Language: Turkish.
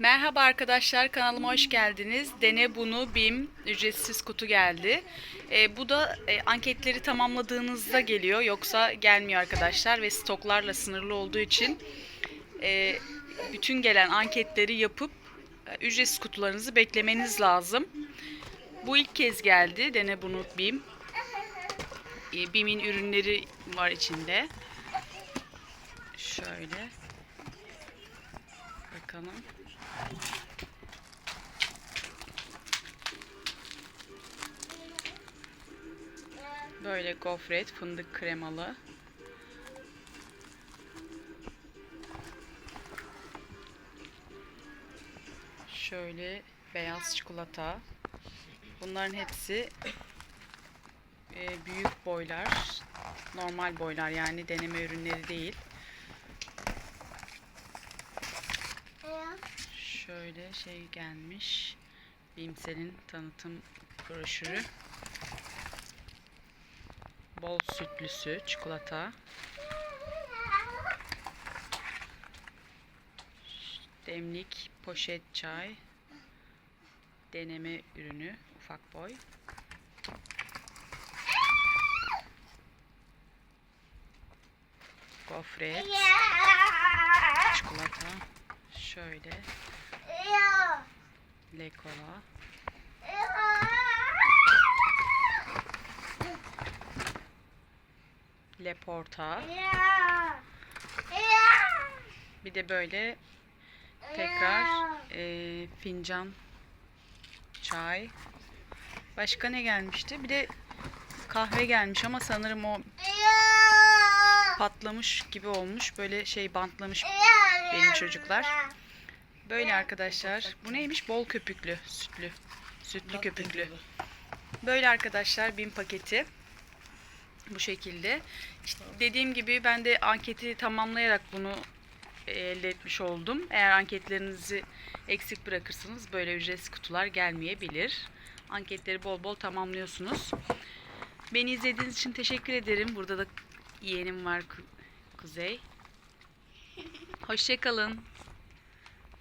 Merhaba arkadaşlar kanalıma hoş geldiniz. Dene bunu BİM ücretsiz kutu geldi. E, bu da e, anketleri tamamladığınızda geliyor yoksa gelmiyor arkadaşlar ve stoklarla sınırlı olduğu için e, bütün gelen anketleri yapıp e, ücretsiz kutularınızı beklemeniz lazım. Bu ilk kez geldi Dene bunu BİM. E, BİM'in ürünleri var içinde. Şöyle. Bakalım. Böyle gofret, fındık kremalı. Şöyle beyaz çikolata. Bunların hepsi e, büyük boylar. Normal boylar yani deneme ürünleri değil. Şöyle şey gelmiş. Bimsel'in tanıtım broşürü. Bol sütlüsü, çikolata. Demlik, poşet çay. Deneme ürünü, ufak boy. Gofret, çikolata. Şöyle, lekola. Leporta. Bir de böyle tekrar e, fincan çay. Başka ne gelmişti? Bir de kahve gelmiş ama sanırım o patlamış gibi olmuş. Böyle şey bantlamış benim çocuklar. Böyle arkadaşlar. Bu neymiş? Bol köpüklü, sütlü. Sütlü köpüklü. Böyle arkadaşlar bin paketi. Bu şekilde. İşte dediğim gibi ben de anketi tamamlayarak bunu e, elde etmiş oldum. Eğer anketlerinizi eksik bırakırsanız böyle ücretsiz kutular gelmeyebilir. Anketleri bol bol tamamlıyorsunuz. Beni izlediğiniz için teşekkür ederim. Burada da yeğenim var Ku- Kuzey. Hoşçakalın.